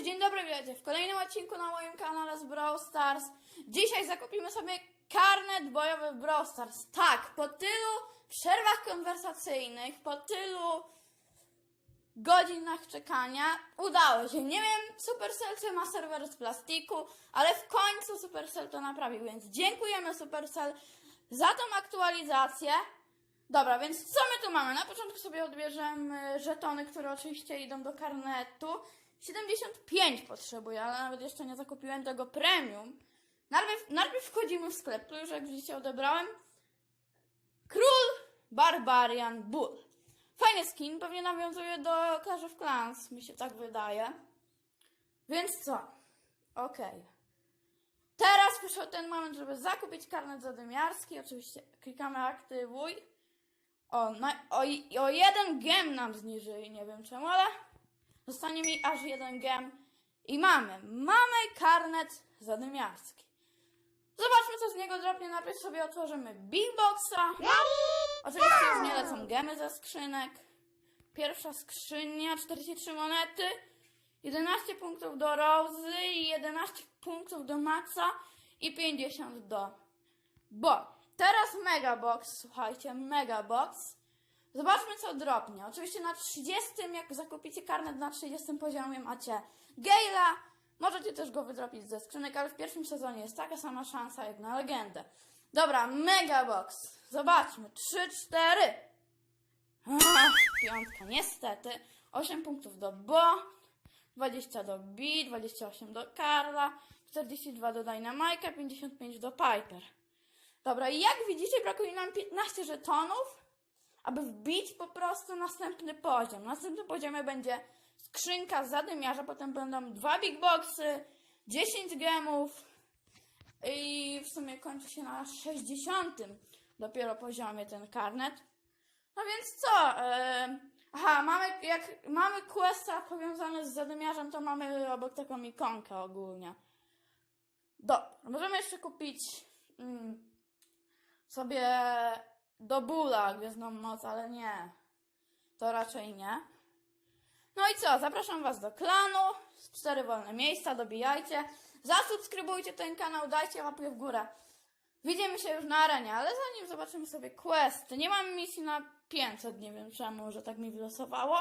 Cześć, dzień dobry, witajcie w kolejnym odcinku na moim kanale z Brawl Stars. Dzisiaj zakupimy sobie karnet bojowy w Brawl Stars. Tak, po tylu przerwach konwersacyjnych, po tylu godzinach czekania udało się. Nie wiem, Supercell czy ma serwer z plastiku, ale w końcu Supercell to naprawił, więc dziękujemy Supercell za tą aktualizację. Dobra, więc co my tu mamy? Na początku sobie odbierzemy żetony, które oczywiście idą do karnetu. 75 potrzebuję, ale nawet jeszcze nie zakupiłem tego premium. Najpierw, najpierw wchodzimy w sklep, tu już jak widzicie odebrałem. Król Barbarian Bull. Fajny skin, pewnie nawiązuje do Clash of Clans, mi się tak wydaje. Więc co? Okej. Teraz przyszedł ten moment, żeby zakupić karnet zadymiarski. Oczywiście klikamy aktywuj. O, na, o, o jeden gem nam zniżyli, nie wiem czemu, ale zostanie mi aż jeden gem. I mamy, mamy karnet zadymiarski. Zobaczmy, co z niego drobnie. Najpierw sobie otworzymy Big Boxa. Oczywiście już nie lecą gemy ze skrzynek. Pierwsza skrzynia, 43 monety, 11 punktów do Rozy, 11 punktów do Maxa i 50 do Bo. Teraz Megabox, słuchajcie, Megabox. Zobaczmy, co dropnie. Oczywiście na 30, jak zakupicie karnet na 30 poziomie, macie Gale'a. Możecie też go wydropić ze skrzynek, ale w pierwszym sezonie jest taka sama szansa jak na legendę. Dobra, Megabox. Zobaczmy. 3, 4. Ach, piątka, niestety. 8 punktów do Bo, 20 do B, 28 do Karla, 42 do Dynamike'a, 55 do Piper. Dobra, i jak widzicie, brakuje nam 15 żetonów, aby wbić po prostu następny poziom. Na następnym poziomie będzie skrzynka zadymiarza, potem będą dwa big boxy, 10 gemów i w sumie kończy się na 60 dopiero poziomie ten karnet. No więc co? em, aha, mamy, jak mamy questa powiązane z zadymiarzem, to mamy obok taką ikonkę ogólnie. Dobra, możemy jeszcze kupić mm, sobie do bóla gwiezdną moc, ale nie. To raczej nie. No i co? Zapraszam Was do klanu. Cztery wolne miejsca, dobijajcie. Zasubskrybujcie ten kanał, dajcie łapkę w górę. Widzimy się już na arenie, ale zanim zobaczymy sobie questy. Nie mam misji na 500, nie wiem czemu, że tak mi wylosowało.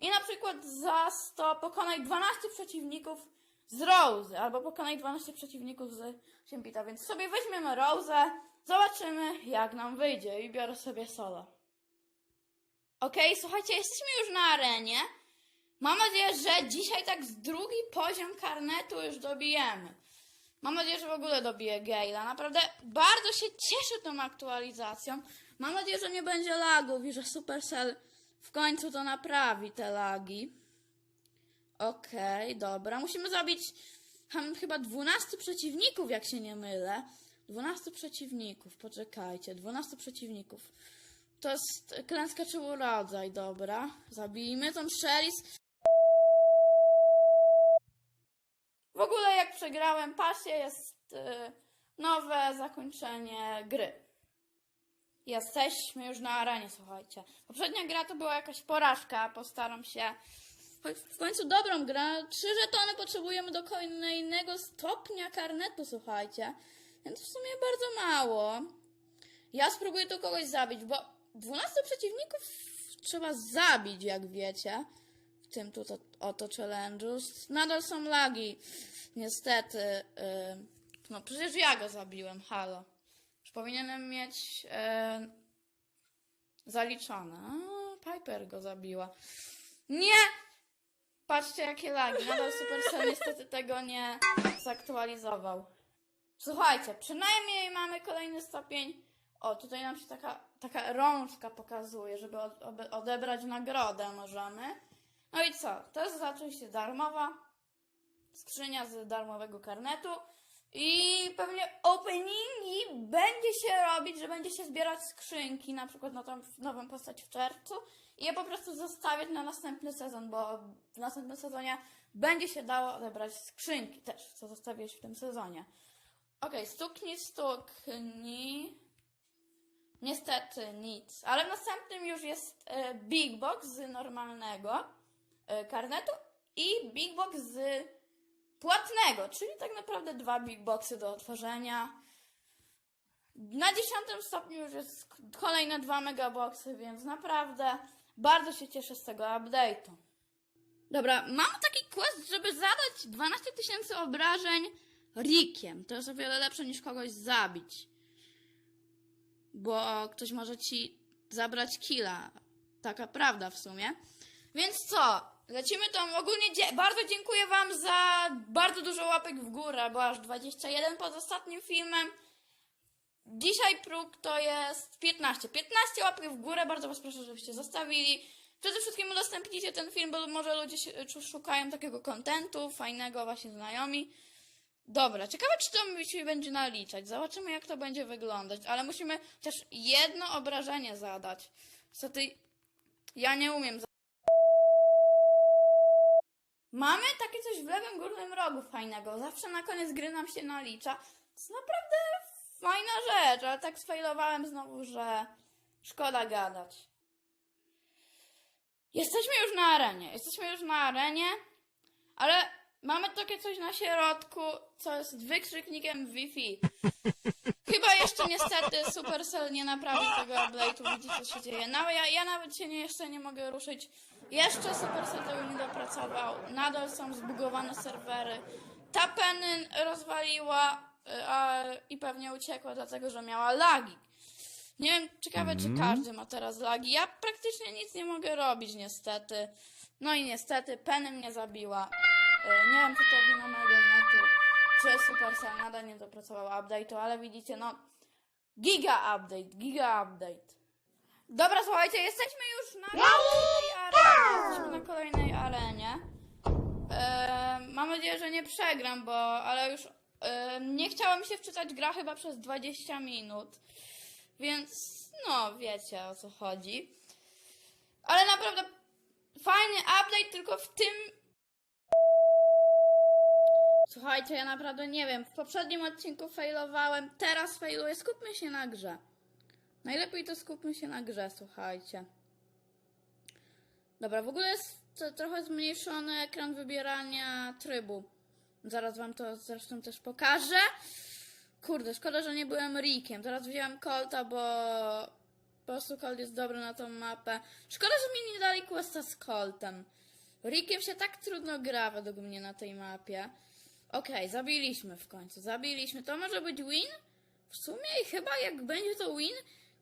I na przykład za 100 pokonaj 12 przeciwników z Rose, albo pokonaj 12 przeciwników z Siempita, więc sobie weźmiemy Rose, zobaczymy jak nam wyjdzie i biorę sobie solo. Okej, słuchajcie, jesteśmy już na arenie. Mam nadzieję, że dzisiaj tak z drugi poziom karnetu już dobijemy. Mam nadzieję, że w ogóle dobiję Gale'a. Naprawdę bardzo się cieszę tą aktualizacją. Mam nadzieję, że nie będzie lagów i że Supercell w końcu to naprawi te lagi. Okej, dobra. Musimy zabić hmm, chyba 12 przeciwników, jak się nie mylę. 12 przeciwników, poczekajcie. 12 przeciwników. To jest klęska czy urodzaj, dobra. Zabijmy tą Shellis. W ogóle jak przegrałem pasję, jest y, nowe zakończenie gry. Jesteśmy już na arenie, słuchajcie. Poprzednia gra to była jakaś porażka, postaram się w końcu dobrą grę. Trzy żetony potrzebujemy do kolejnego stopnia karnetu, słuchajcie. Więc w sumie bardzo mało. Ja spróbuję tu kogoś zabić, bo 12 przeciwników trzeba zabić, jak wiecie. W tym tu to, oto challenge'u. Nadal są lagi. Niestety. Yy, no przecież ja go zabiłem, halo. Już powinienem mieć yy, zaliczone. A, Piper go zabiła. Nie! Patrzcie jakie lagi. Nadal Supercell niestety tego nie zaktualizował. Słuchajcie, przynajmniej mamy kolejny stopień. O, tutaj nam się taka, taka rączka pokazuje, żeby odebrać nagrodę możemy. No i co? To jest oczywiście darmowa skrzynia z darmowego karnetu. I pewnie openingi będzie się robić, że będzie się zbierać skrzynki, na przykład na tą nową postać w czerwcu i je po prostu zostawiać na następny sezon, bo w następnym sezonie będzie się dało odebrać skrzynki też, co zostawiłeś w tym sezonie. Okej, stuknij, stuknij. Niestety nic, ale w następnym już jest e, Big Box z normalnego e, karnetu i Big Box z płatnego, czyli tak naprawdę dwa Big Boxy do otworzenia. Na dziesiątym stopniu już jest kolejne dwa megaboxy, więc naprawdę bardzo się cieszę z tego update'u. Dobra, mam taki quest, żeby zadać 12 tysięcy obrażeń Rickiem. To jest o wiele lepsze niż kogoś zabić. Bo ktoś może ci zabrać killa. Taka prawda w sumie. Więc co? Lecimy tam. Ogólnie dzie- bardzo dziękuję Wam za bardzo dużo łapek w górę, bo aż 21 pod ostatnim filmem. Dzisiaj próg to jest 15. 15 łapek w górę, bardzo Was proszę, żebyście zostawili. Przede wszystkim udostępnijcie ten film, bo może ludzie szukają takiego kontentu, fajnego, właśnie znajomi. Dobra, ciekawe czy to mi się będzie naliczać. Zobaczymy jak to będzie wyglądać, ale musimy chociaż jedno obrażenie zadać. Niestety ja nie umiem. Mamy takie coś w lewym górnym rogu fajnego. Zawsze na koniec gry nam się nalicza. To jest naprawdę fajna rzecz, ale tak sfailowałem znowu, że szkoda gadać. Jesteśmy już na arenie. Jesteśmy już na arenie, ale mamy takie coś na środku, co jest wykrzyknikiem Wi-Fi. Chyba jeszcze niestety Supercell nie naprawi tego update'u. Widzicie, co się dzieje. No, ja, ja nawet się nie, jeszcze nie mogę ruszyć. Jeszcze Supercell tego nie dopracował. Nadal są zbugowane serwery. Ta Penny rozwaliła y, a, i pewnie uciekła, dlatego że miała lagi. Nie wiem, ciekawe, czy każdy ma teraz lagi. Ja praktycznie nic nie mogę robić, niestety. No i niestety, Penny mnie zabiła. Y, Nie wiem, czy to wina mojego netu, czy Supercell nadal nie dopracował update'u, ale widzicie, no... Giga update, giga update. Dobra, słuchajcie, jesteśmy już na kolejnej arenie. Jesteśmy na kolejnej arenie. E, mam nadzieję, że nie przegram, bo ale już e, nie chciało mi się wczytać gra chyba przez 20 minut. Więc no, wiecie o co chodzi. Ale naprawdę fajny update, tylko w tym. Słuchajcie, ja naprawdę nie wiem. W poprzednim odcinku failowałem, teraz failuję. Skupmy się na grze. Najlepiej to skupmy się na grze, słuchajcie. Dobra, w ogóle jest trochę zmniejszony ekran wybierania trybu. Zaraz wam to zresztą też pokażę. Kurde, szkoda, że nie byłem Rickiem. Teraz wziąłem Colta, bo po prostu Colt jest dobry na tą mapę. Szkoda, że mi nie dali questa z Coltem. Rickiem się tak trudno gra według mnie na tej mapie. Okej, zabiliśmy w końcu, zabiliśmy. To może być win? W sumie i chyba jak będzie to win,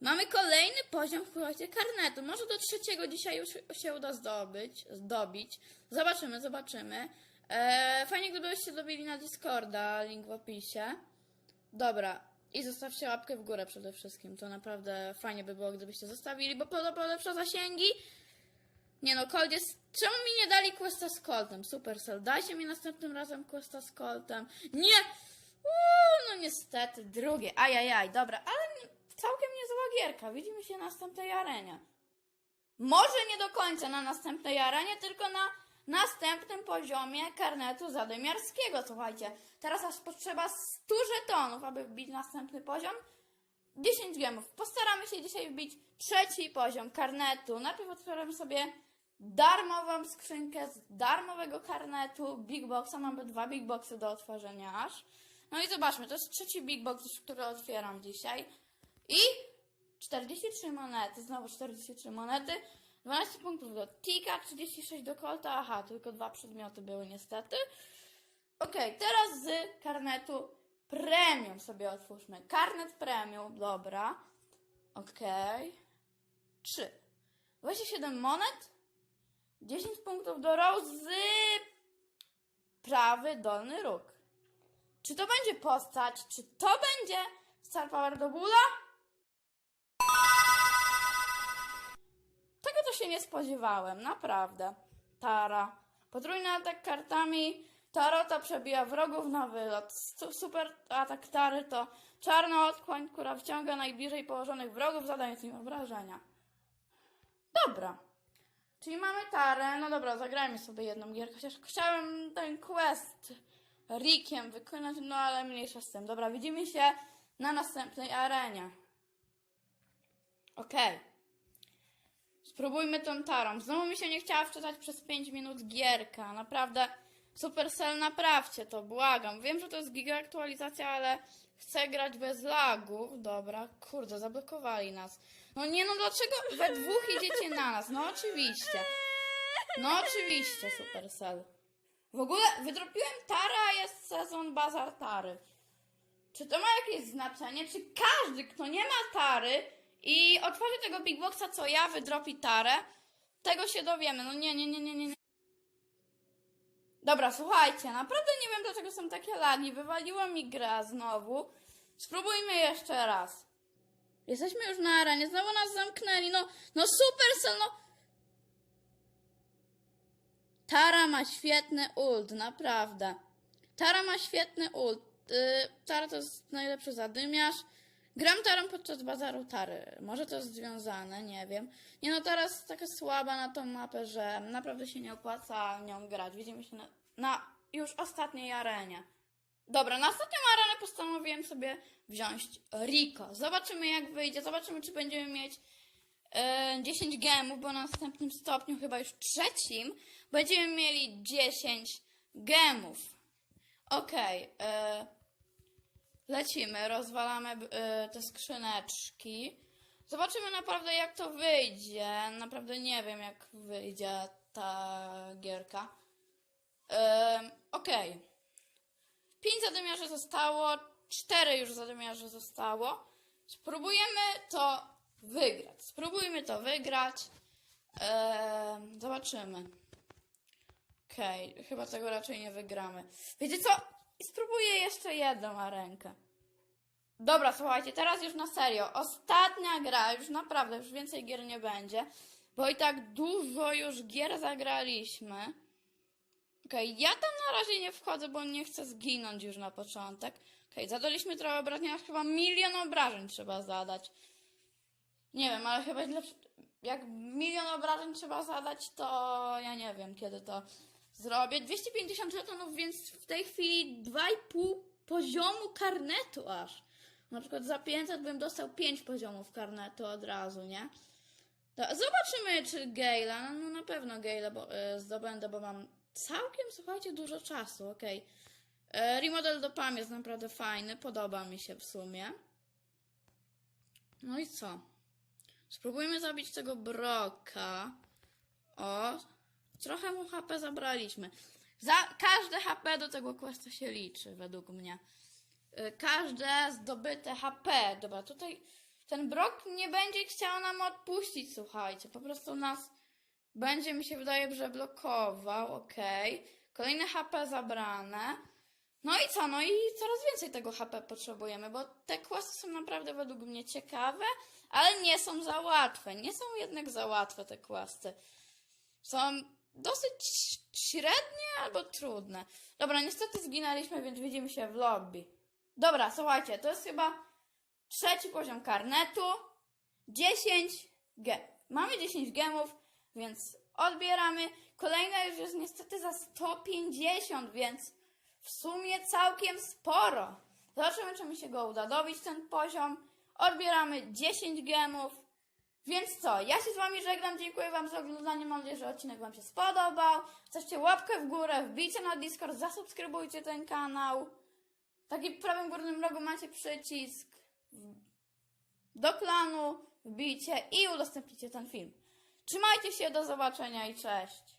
mamy kolejny poziom, słuchajcie, karnetu. Może do trzeciego dzisiaj już się uda zdobyć, zdobić. Zobaczymy, zobaczymy. Eee, fajnie, gdybyście dobili na Discorda, link w opisie. Dobra. I zostawcie łapkę w górę przede wszystkim. To naprawdę fajnie by było, gdybyście zostawili, bo to polepsza zasięgi. Nie no, Colt jest... Czemu mi nie dali questa z Coltem? Supercell, dajcie mi następnym razem questa z Coltem. Nie! Uuu, no niestety, drugie. Ajajaj, dobra, ale całkiem niezła gierka. Widzimy się na następnej arenie. Może nie do końca na następnej arenie, tylko na następnym poziomie karnetu zadymiarskiego. Słuchajcie, teraz aż potrzeba 100 żetonów, aby wbić następny poziom. 10 gemów. Postaramy się dzisiaj wbić trzeci poziom karnetu. Najpierw otworzymy sobie darmową skrzynkę z darmowego karnetu Big Boxa. Mamy dwa Big Boxy do otworzenia aż. No i zobaczmy, to jest trzeci Big Box, który otwieram dzisiaj. I 43 monety, znowu 43 monety. 12 punktów do Tika, 36 do Colta. Aha, tylko dwa przedmioty były niestety. Okej, teraz z karnetu premium sobie otwórzmy. Karnet premium, dobra. Okej. 3. 27 monet. 10 punktów do Rose prawy dolny róg. Czy to będzie postać? Czy to będzie Star Power do Bula? Tego to się nie spodziewałem, naprawdę. Tara. Potrójny atak kartami. Tarota przebija wrogów na wylot. Su- Super atak Tary to czarna otchłań, która wciąga najbliżej położonych wrogów, zadając im obrażenia. Dobra. Czyli mamy Tarę. No dobra, zagrajmy sobie jedną gierkę. Chociaż chciałem ten quest Rickiem wykonać, no ale mniejsza z tym. Dobra, widzimy się na następnej arenie. Okej. Spróbujmy tą tarą. Znowu mi się nie chciała wczytać przez 5 minut gierka. Naprawdę, Supercell, naprawcie to, błagam. Wiem, że to jest giga aktualizacja, ale chcę grać bez lagów. Dobra, kurde, zablokowali nas. No nie, no dlaczego we dwóch idziecie na nas? No oczywiście. No oczywiście, Supercell. W ogóle wydropiłem Tara, a jest sezon Bazar Tary. Czy to ma jakieś znaczenie? Czy każdy, kto nie ma Tary i otworzy tego Big Boxa, co ja, wydropi Tarę, tego się dowiemy. No nie, nie, nie, nie, nie. Dobra, słuchajcie, naprawdę nie wiem, dlaczego są takie lagi. Wywaliła mi gra znowu. Spróbujmy jeszcze raz. Jesteśmy już na arenie, znowu nas zamknęli. No, no Supercell, no... Tara ma świetny ult, naprawdę. Tara ma świetny ult. Yy, Tara to jest najlepszy zadymiarz. Gram Tarą podczas bazaru Tary. Może to jest związane, nie wiem. Nie no, jest taka słaba na tą mapę, że naprawdę się nie opłaca nią grać. Widzimy się na, na już ostatniej arenie. Dobra, na ostatnią arenę postanowiłem sobie wziąć Rico. Zobaczymy jak wyjdzie, zobaczymy czy będziemy mieć e, 10 gemów, bo na następnym stopniu, chyba już trzecim, będziemy mieli 10 gemów. Okej, e, lecimy, rozwalamy e, te skrzyneczki. Zobaczymy naprawdę jak to wyjdzie. Naprawdę nie wiem jak wyjdzie ta gierka. E, Okej. Pięć zadymiarzy zostało, cztery już zadymiarzy zostało. Spróbujemy to wygrać. Spróbujmy to wygrać. Zobaczymy. Okej, chyba tego raczej nie wygramy. Wiecie co? Spróbuję jeszcze jedną arenkę. Dobra, słuchajcie, teraz już na serio. Ostatnia gra, już naprawdę, już więcej gier nie będzie. Bo i tak dużo już gier zagraliśmy. Okej, ja tam na razie nie wchodzę, bo nie chcę zginąć już na początek. Okej, zadaliśmy trochę obrażeń, aż chyba milion obrażeń trzeba zadać. Nie wiem, ale chyba. Jak milion obrażeń trzeba zadać, to ja nie wiem, kiedy to zrobię. 250 żetonów, więc w tej chwili 2,5 poziomu karnetu aż. Na przykład za 500 bym dostał 5 poziomów karnetu od razu, nie? Zobaczymy, czy Gale'a, no, no na pewno Gale'a bo, y, zdobędę, bo mam całkiem, słuchajcie, dużo czasu, okej. Okay. Remodel do PAM jest naprawdę fajny, podoba mi się w sumie. No i co? Spróbujmy zabić tego Broka. O, trochę mu HP zabraliśmy. Za każde HP do tego questa się liczy, według mnie. Y, Każde zdobyte HP. Dobra, tutaj ten Brok nie będzie chciał nam odpuścić, słuchajcie. Po prostu nas będzie, mi się wydaje, że blokował. Okej. Kolejne HP zabrane. No i co? No i coraz więcej tego HP potrzebujemy, bo te questy są naprawdę według mnie ciekawe, ale nie są za łatwe. Nie są jednak za łatwe te questy. Są dosyć średnie albo trudne. Dobra, niestety zginęliśmy, więc widzimy się w lobby. Dobra, słuchajcie, to jest chyba trzeci poziom karnetu. 10 G. Mamy 10 gemów, więc odbieramy. Kolejna już jest niestety za 150, więc w sumie całkiem sporo. Zobaczymy, czy mi się go uda dobić ten poziom. Odbieramy 10 gemów. Więc co, ja się z wami żegnam, dziękuję wam za oglądanie, mam nadzieję, że odcinek wam się spodobał. Zostawcie łapkę w górę, wbijcie na Discord, zasubskrybujcie ten kanał. W takim prawym górnym rogu macie przycisk do klanu, wbijcie i udostępnijcie ten film. Trzymajcie się, do zobaczenia i cześć.